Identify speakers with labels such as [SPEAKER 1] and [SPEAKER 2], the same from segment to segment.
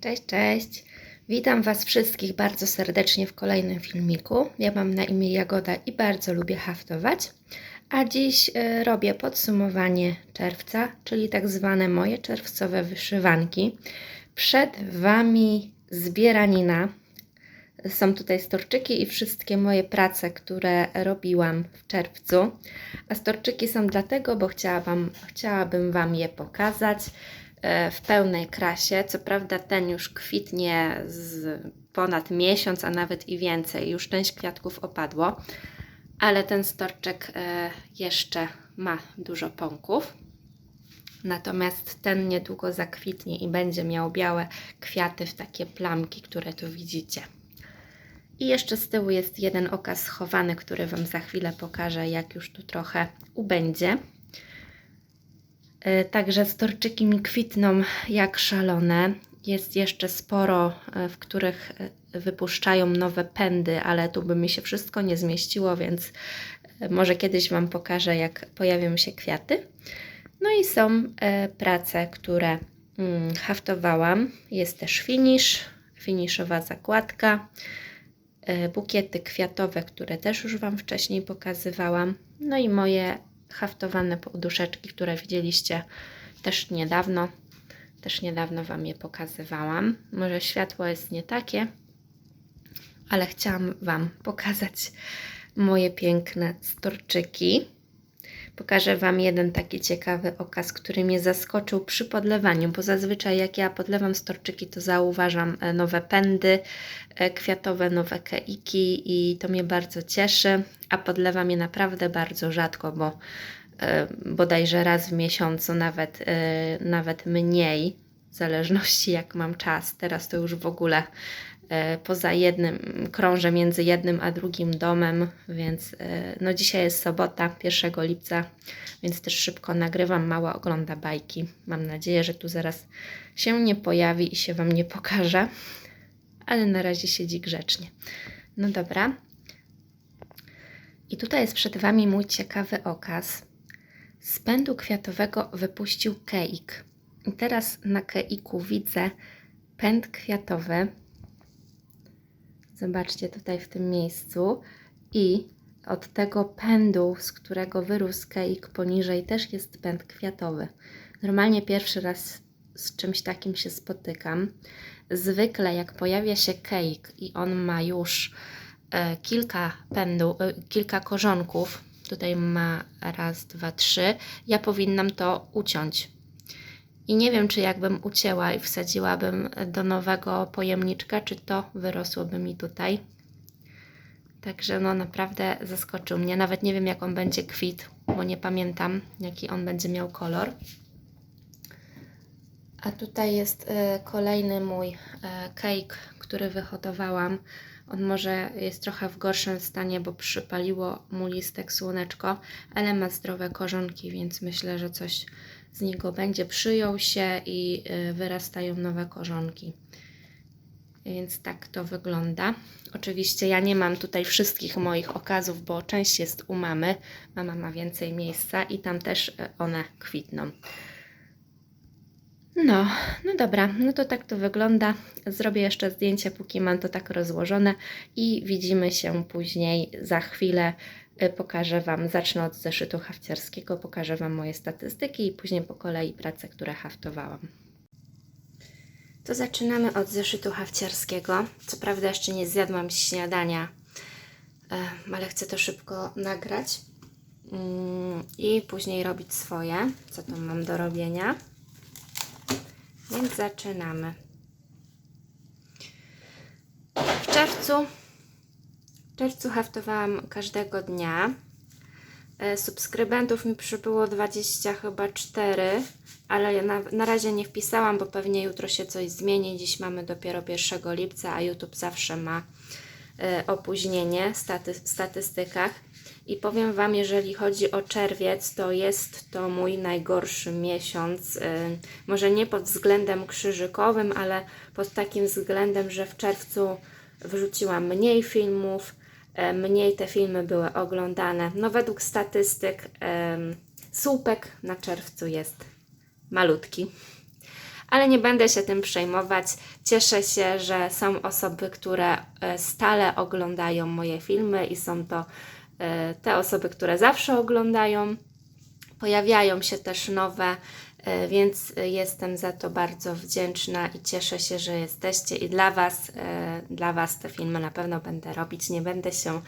[SPEAKER 1] Cześć, cześć. Witam Was wszystkich bardzo serdecznie w kolejnym filmiku. Ja mam na imię Jagoda i bardzo lubię haftować. A dziś y, robię podsumowanie czerwca, czyli tak zwane moje czerwcowe wyszywanki. Przed Wami zbieranina. Są tutaj storczyki i wszystkie moje prace, które robiłam w czerwcu. A storczyki są dlatego, bo chciałabym, chciałabym Wam je pokazać e, w pełnej krasie. Co prawda ten już kwitnie z ponad miesiąc, a nawet i więcej. Już część kwiatków opadło, ale ten storczek e, jeszcze ma dużo pąków. Natomiast ten niedługo zakwitnie i będzie miał białe kwiaty w takie plamki, które tu widzicie. I jeszcze z tyłu jest jeden okaz schowany, który Wam za chwilę pokażę, jak już tu trochę ubędzie. E, Także storczyki mi kwitną jak szalone. Jest jeszcze sporo, e, w których e, wypuszczają nowe pędy, ale tu by mi się wszystko nie zmieściło, więc może kiedyś Wam pokażę, jak pojawią się kwiaty. No i są prace, które mm, haftowałam. Jest też finish, finiszowa zakładka, bukiety kwiatowe, które też już Wam wcześniej pokazywałam. No i moje haftowane poduszeczki, które widzieliście też niedawno. Też niedawno Wam je pokazywałam. Może światło jest nie takie, ale chciałam Wam pokazać moje piękne storczyki. Pokażę Wam jeden taki ciekawy okaz, który mnie zaskoczył przy podlewaniu, bo zazwyczaj jak ja podlewam storczyki, to zauważam e, nowe pędy e, kwiatowe, nowe keiki i to mnie bardzo cieszy, a podlewam je naprawdę bardzo rzadko, bo e, bodajże raz w miesiącu, nawet, nawet mniej, w zależności jak mam czas. Teraz to już w ogóle poza jednym, krążę między jednym a drugim domem, więc e, no dzisiaj jest sobota, 1 lipca, więc też szybko nagrywam, mała ogląda bajki. Mam nadzieję, że tu zaraz się nie pojawi i się Wam nie pokaże, ale na razie siedzi grzecznie. No dobra. I tutaj jest przed Wami mój ciekawy okaz. Z pędu kwiatowego wypuścił keik. I teraz na keiku widzę pęd kwiatowy. Zobaczcie tutaj w tym miejscu. I od tego pędu, z którego wyrósł keik poniżej, też jest pęd kwiatowy. Normalnie pierwszy raz z czymś takim się spotykam. Zwykle jak pojawia się keik i on ma już e, kilka pędu, e, kilka korzonków, tutaj ma raz, dwa, trzy, ja powinnam to uciąć. I nie wiem, czy jakbym ucięła i wsadziłabym do nowego pojemniczka, czy to wyrosłoby mi tutaj. Także no naprawdę zaskoczył mnie. Nawet nie wiem, jak on będzie kwit, bo nie pamiętam, jaki on będzie miał kolor. A tutaj jest e, kolejny mój e, cake, który wyhodowałam. On może jest trochę w gorszym stanie, bo przypaliło mu listek słoneczko, ale ma zdrowe korzonki, więc myślę, że coś z niego będzie. Przyjął się i e, wyrastają nowe korzonki. Więc tak to wygląda. Oczywiście ja nie mam tutaj wszystkich moich okazów, bo część jest u mamy. Mama ma więcej miejsca i tam też e, one kwitną. No, no dobra, no to tak to wygląda. Zrobię jeszcze zdjęcie, póki mam to tak rozłożone i widzimy się później za chwilę. Y, Pokażę Wam, zacznę od zeszytu hafciarskiego, pokażę Wam moje statystyki i później po kolei prace, które haftowałam. To zaczynamy od zeszytu hafciarskiego. Co prawda jeszcze nie zjadłam śniadania, ale chcę to szybko nagrać mm, i później robić swoje, co tam mam do robienia. Więc zaczynamy. W czerwcu, czerwcu haftowałam każdego dnia. E, Subskrybentów mi przybyło 20 chyba 4, ale ja na, na razie nie wpisałam, bo pewnie jutro się coś zmieni. Dziś mamy dopiero 1 lipca, a YouTube zawsze ma e, opóźnienie w statystykach. I powiem Wam, jeżeli chodzi o czerwiec, to jest to mój najgorszy miesiąc. y, Może nie pod względem krzyżykowym, ale pod takim względem, że w czerwcu wrzuciłam mniej filmów, e, mniej te filmy były oglądane. No według statystyk słupek na czerwcu jest malutki. ale nie będę się tym przejmować. Cieszę się, że są osoby, które e, stale oglądają moje filmy i są to e, te osoby, które zawsze oglądają. Pojawiają się też nowe, e, więc jestem za to bardzo wdzięczna i cieszę się, że jesteście i dla Was, e, dla Was te filmy na pewno będę robić. Nie będę się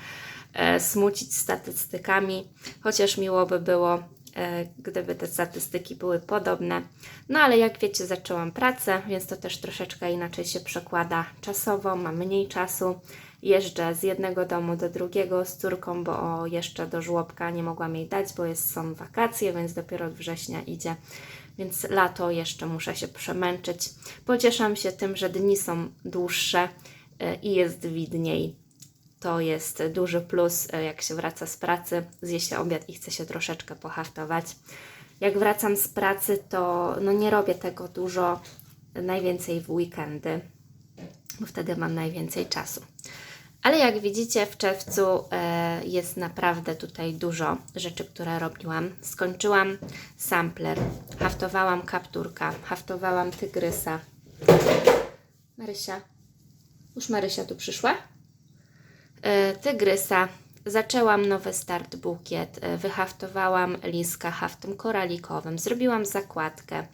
[SPEAKER 1] e, smucić statystykami, chociaż miło by było, e, gdyby te statystyki były podobne. No ale jak wiecie, zaczęłam pracę, więc to też troszeczkę inaczej się przekłada czasowo, mam mniej czasu. Jeżdżę z jednego domu do drugiego z córką, bo jeszcze do żłobka nie mogłam jej dać, bo jest, są wakacje, więc dopiero od września idzie. Więc lato jeszcze muszę się przemęczyć. Pocieszam się tym, że dni są dłuższe e, i jest widniej. To jest duży plus, e, jak się wraca z pracy, zje się obiad i chce się troszeczkę pohaftować. Jak wracam z pracy, to no nie robię tego dużo, najwięcej w weekendy, bo wtedy mam najwięcej czasu. Ale jak widzicie, w czerwcu e, jest naprawdę tutaj dużo rzeczy, które robiłam. Skończyłam sampler, haftowałam kapturka, haftowałam tygrysa. Marysia, już Marysia tu przyszła? e, tygrysa. Zaczęłam nowy start bukiet, e, wyhaftowałam liska haftem koralikowym, zrobiłam zakładkę,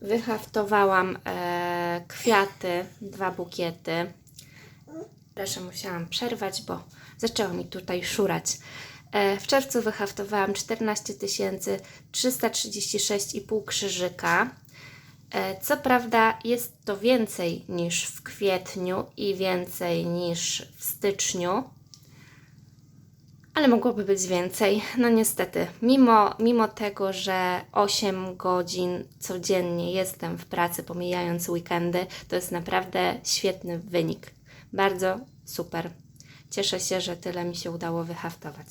[SPEAKER 1] wyhaftowałam e, kwiaty, dwa bukiety. Proszę, musiałam przerwać, bo zaczęło mi tutaj szurać. E, w czerwcu wyhaftowałam 14 336,5 krzyżyka. E, Co prawda jest to więcej niż w kwietniu i więcej niż w styczniu, ale mogłoby być więcej. No niestety, mimo, mimo tego, że 8 godzin codziennie jestem w pracy, pomijając weekendy, to jest naprawdę świetny wynik. Bardzo super. Cieszę się, że tyle mi się udało wyhaftować.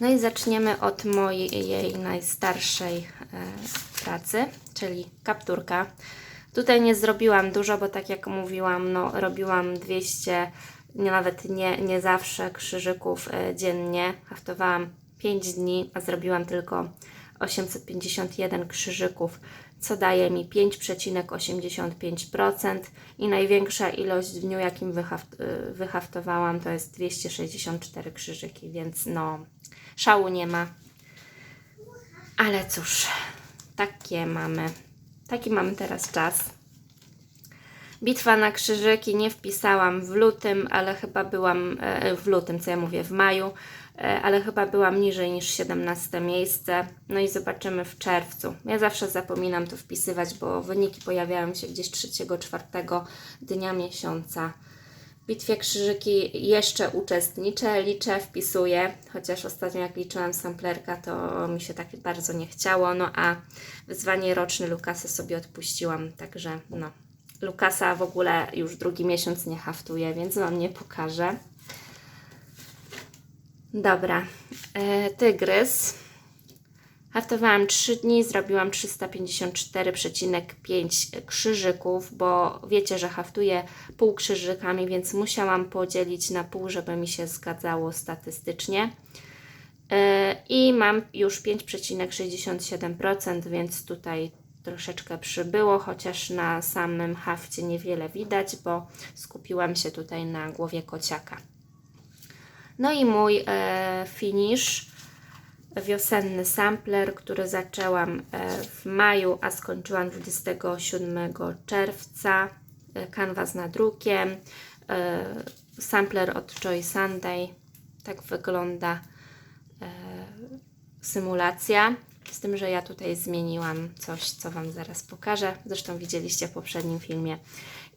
[SPEAKER 1] No i zaczniemy od mojej najstarszej e, pracy, czyli kapturka. Tutaj nie zrobiłam dużo, bo tak jak mówiłam, no, robiłam 200, nie, nawet nie, nie zawsze krzyżyków e, dziennie. Haftowałam 5 dni, a zrobiłam tylko 851 krzyżyków, co daje mi 5,85% i największa ilość w dniu, jakim wyhaft, y, wyhaftowałam, to jest 264 krzyżyki, więc no, szału nie ma. Ale cóż, takie mamy, taki mamy teraz czas. Bitwa na krzyżyki nie wpisałam w lutym, ale chyba byłam e, w lutym, co ja mówię, w maju, ale chyba byłam niżej niż 17 miejsce. No i zobaczymy w czerwcu. Ja zawsze zapominam to wpisywać, bo wyniki pojawiają się gdzieś 3-4 dnia miesiąca. W bitwie krzyżyki jeszcze uczestniczę, liczę, wpisuję, chociaż ostatnio jak liczyłam samplerka, to mi się tak bardzo nie chciało, no a wyzwanie roczne Lukasy sobie odpuściłam, także no, Lukasa w ogóle już drugi miesiąc nie haftuje, więc Wam nie pokażę. Dobra, e, tygrys. Haftowałam 3 dni, zrobiłam 354,5 krzyżyków, bo wiecie, że haftuję pół krzyżykami, więc musiałam podzielić na pół, żeby mi się zgadzało statystycznie. E, I mam już 5,67%, więc tutaj troszeczkę przybyło, chociaż na samym hafcie niewiele widać, bo skupiłam się tutaj na głowie kociaka. No i mój e, finish, wiosenny sampler, który zaczęłam e, w maju, a skończyłam 27 czerwca. E, kanwas nad drukiem, e, sampler od Joy Sunday. Tak wygląda symulacja. Z tym, że ja tutaj zmieniłam coś, co Wam zaraz pokażę. Zresztą widzieliście w poprzednim filmie.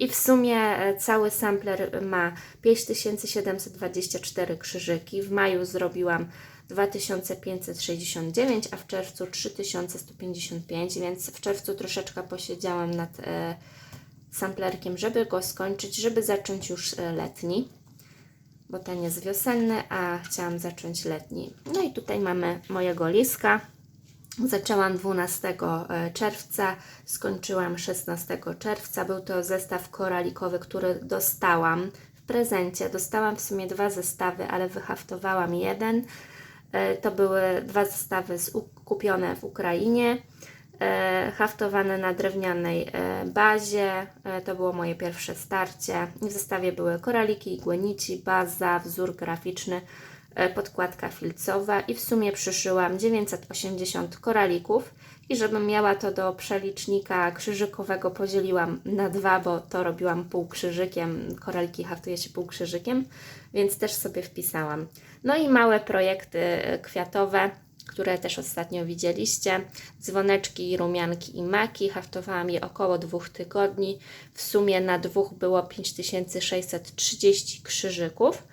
[SPEAKER 1] I w sumie e, cały sampler ma 5724 krzyżyki. W maju zrobiłam 2569, a w czerwcu 3155, więc w czerwcu troszeczkę posiedziałam nad e, samplerkiem, żeby go skończyć, żeby zacząć już e, letni, bo ten jest wiosenny, a chciałam zacząć letni. No i tutaj mamy mojego liska. Zaczęłam 12 e, czerwca, skończyłam 16 czerwca. Był to zestaw koralikowy, który dostałam w prezencie. Dostałam w sumie dwa zestawy, ale wyhaftowałam jeden. E, To były dwa zestawy kupione w Ukrainie. e, haftowane na drewnianej bazie. To było moje pierwsze starcie. W zestawie były koraliki, igłenici, baza, wzór graficzny, podkładka filcowa i w sumie przyszyłam 980 koralików. I żebym miała to do przelicznika krzyżykowego, podzieliłam na dwa, bo to robiłam półkrzyżykiem. Koraliki haftuje się półkrzyżykiem, więc też sobie wpisałam. No i małe projekty e, kwiatowe które też ostatnio widzieliście. Dzwoneczki, rumianki i maki. Haftowałam je około dwóch tygodni. W sumie na dwóch było 5630 krzyżyków.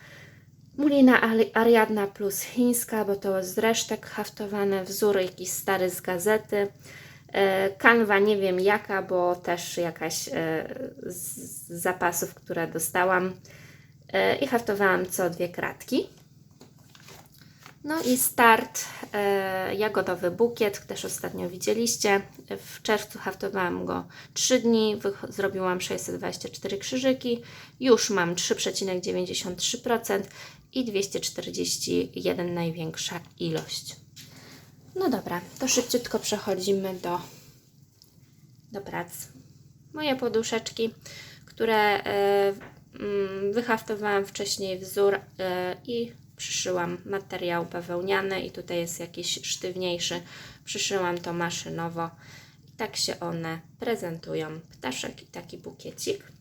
[SPEAKER 1] Mulina Ariadna plus chińska, bo to z resztek haftowane, wzór jakiś stary z gazety. E, kanwa nie wiem jaka, bo też jakaś e, z zapasów, które dostałam. E, I haftowałam co dwie kratki. No i start jagodowy bukiet, też ostatnio widzieliście. W czerwcu haftowałam go 3 dni, zrobiłam 624 krzyżyki, już mam 3,93% i 241 największa ilość. No dobra, to szybciutko przechodzimy do, do pracy. Moje poduszeczki, które mm, wyhaftowałam wcześniej wzór e, i przyszyłam materiał bawełniany i tutaj jest jakiś sztywniejszy. Przyszyłam to maszynowo i tak się one prezentują. Ptaszek i taki bukiecik.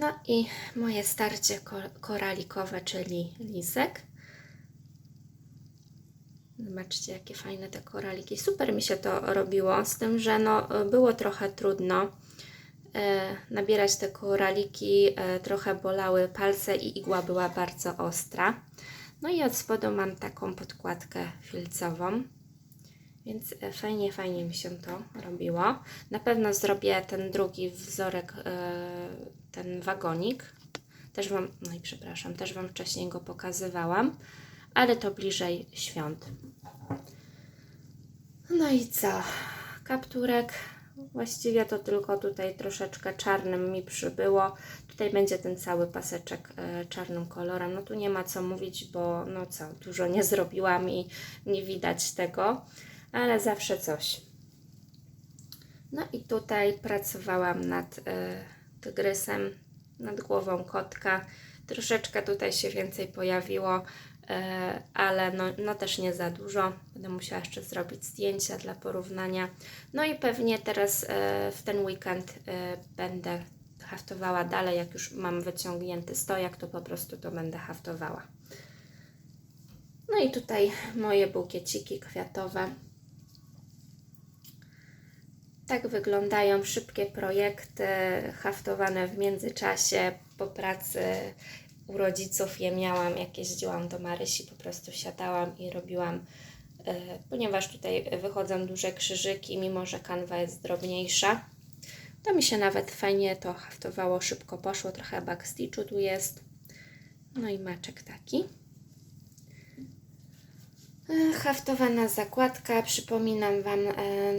[SPEAKER 1] No i moje starcie koralikowe, czyli lisek. Zobaczcie, jakie fajne te koraliki. Super mi się to robiło, z tym, że no, było trochę trudno E, nabierać te koraliki, e, trochę bolały palce i igła była bardzo ostra. No i od spodu mam taką podkładkę filcową, więc e, fajnie, fajnie mi się to robiło. Na pewno zrobię ten drugi wzorek, ten wagonik. Też Wam, no i przepraszam, też Wam wcześniej go pokazywałam, ale to bliżej świąt. No i co? Kapturek Właściwie to tylko tutaj troszeczkę czarnym mi przybyło. Tutaj będzie ten cały paseczek e, czarnym kolorem. No tu nie ma co mówić, bo no co, dużo nie zrobiłam i nie widać tego, ale zawsze coś. No i tutaj pracowałam nad e, tygrysem, nad głową kotka. Troszeczkę tutaj się więcej pojawiło E, ale no, no też nie za dużo. Będę musiała jeszcze zrobić zdjęcia dla porównania. No i pewnie teraz e, w ten weekend e, będę haftowała dalej. Jak już mam wyciągnięty stojak, to po prostu to będę haftowała. No i tutaj moje bukieciki kwiatowe. Tak wyglądają szybkie projekty haftowane w międzyczasie po pracy u rodziców je miałam, jak jeździłam do Marysi, po prostu siadałam i robiłam, e, ponieważ tutaj wychodzą duże krzyżyki, mimo że kanwa jest drobniejsza. To mi się nawet fajnie to haftowało, szybko poszło, trochę backstitchu tu jest. No i maczek taki. Haftowana zakładka. Przypominam Wam e,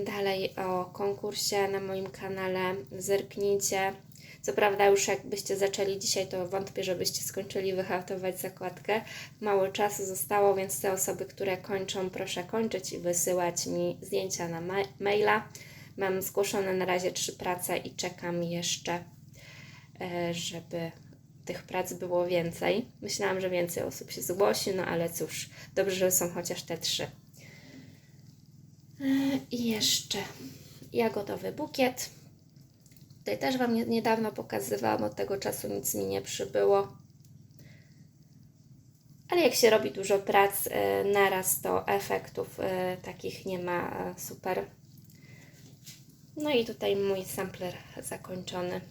[SPEAKER 1] dalej o konkursie na moim kanale. Zerknijcie. Co prawda już jakbyście zaczęli dzisiaj, to wątpię, żebyście skończyli wyhaftować zakładkę. Mało czasu zostało, więc te osoby, które kończą, proszę kończyć i wysyłać mi zdjęcia na ma maila. Mam zgłoszone na razie trzy prace i czekam jeszcze, e, żeby tych prac było więcej. Myślałam, że więcej osób się zgłosi, no ale cóż, dobrze, że są chociaż te trzy. I jeszcze jagodowy bukiet. Tutaj też Wam niedawno pokazywałam, od tego czasu nic mi nie przybyło. Ale jak się robi dużo prac e, naraz, to efektów e, takich nie ma e, super. No i tutaj mój sampler zakończony.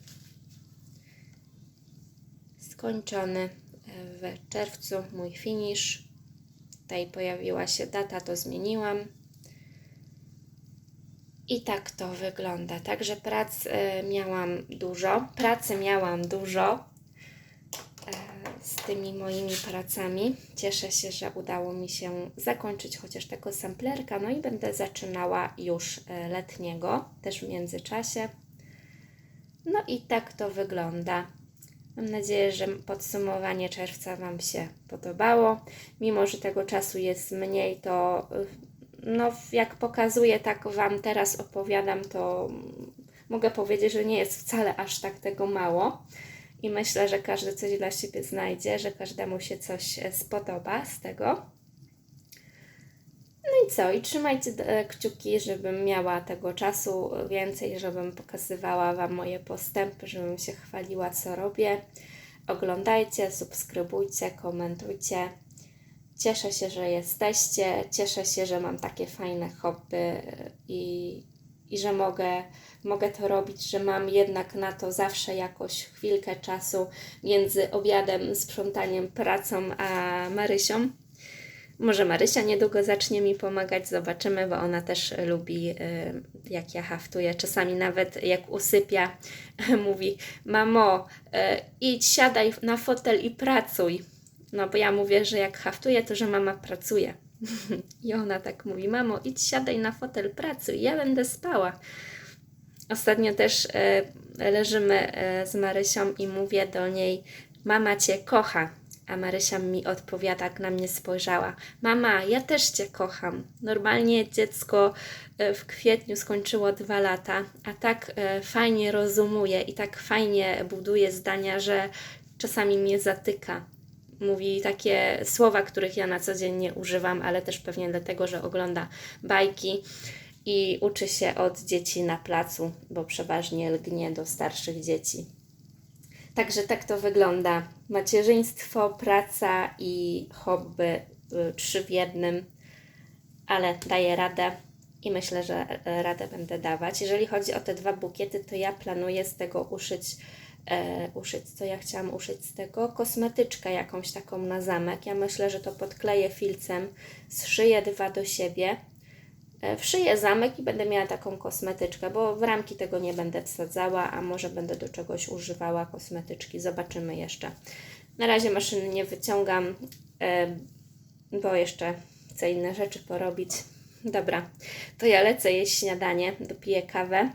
[SPEAKER 1] Skończony w czerwcu mój finish. Tutaj pojawiła się data, to zmieniłam. I tak to wygląda. Także prac e, miałam dużo. Pracy miałam dużo e, z tymi moimi pracami. Cieszę się, że udało mi się zakończyć chociaż tego samplerka. No i będę zaczynała już e, letniego, też w międzyczasie. No i tak to wygląda. Mam nadzieję, że podsumowanie czerwca Wam się podobało. Mimo, że tego czasu jest mniej, to no, jak pokazuję, tak Wam teraz opowiadam, to mogę powiedzieć, że nie jest wcale aż tak tego mało. I myślę, że każdy coś dla siebie znajdzie, że każdemu się coś e, spodoba z tego. No i co? I trzymajcie e, kciuki, żebym miała tego czasu więcej, żebym pokazywała Wam moje postępy, żebym się chwaliła, co robię. Oglądajcie, subskrybujcie, komentujcie. Cieszę się, że jesteście. Cieszę się, że mam takie fajne hobby i, i że mogę, mogę to robić, że mam jednak na to zawsze jakoś chwilkę czasu między obiadem, sprzątaniem, pracą a Marysią. Może Marysia niedługo zacznie mi pomagać, zobaczymy, bo ona też lubi, y, jak ja haftuję. Czasami nawet jak usypia, mówi: Mamo, y, idź, siadaj na fotel i pracuj. No bo ja mówię, że jak haftuję, to że mama pracuje. I ona tak mówi: Mamo, idź, siadaj na fotel, pracuj, ja będę spała. Ostatnio też y, leżymy z Marysią i mówię do niej: Mama cię kocha a Marysia mi odpowiada, jak na mnie spojrzała: Mama, ja też Cię kocham. Normalnie dziecko e, w kwietniu skończyło dwa lata, a tak e, fajnie rozumuje i tak fajnie buduje zdania, że czasami mnie zatyka. Mówi takie słowa, których ja na co dzień nie używam, ale też pewnie dlatego, że ogląda bajki i uczy się od dzieci na placu, bo przeważnie lgnie do starszych dzieci. Także tak to wygląda. Macierzyństwo, praca i hobby y, trzy w jednym, ale daję radę i myślę, że e, radę będę dawać. Jeżeli chodzi o te dwa bukiety, to ja planuję z tego uszyć, e, uszyć, co ja chciałam uszyć z tego, kosmetyczkę jakąś taką na zamek. Ja myślę, że to podkleję filcem, zszyję dwa do siebie E, wszyję zamek i będę miała taką kosmetyczkę, bo w ramki tego nie będę wsadzała, a może będę do czegoś używała kosmetyczki. Zobaczymy jeszcze. Na razie maszyny nie wyciągam, e, bo jeszcze chcę inne rzeczy porobić. Dobra, to ja lecę jeść śniadanie, dopiję kawę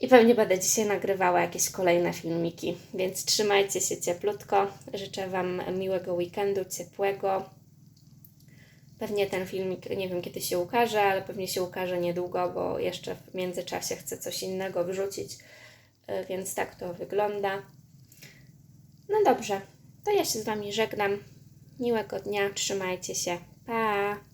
[SPEAKER 1] i pewnie będę dzisiaj nagrywała jakieś kolejne filmiki. Więc trzymajcie się cieplutko. Życzę Wam miłego weekendu, ciepłego Pewnie ten filmik, nie wiem kiedy się ukaże, ale pewnie się ukaże niedługo, bo jeszcze w międzyczasie chcę coś innego wrzucić, e, więc tak to wygląda. No dobrze, to ja się z Wami żegnam. Miłego dnia, trzymajcie się. Pa!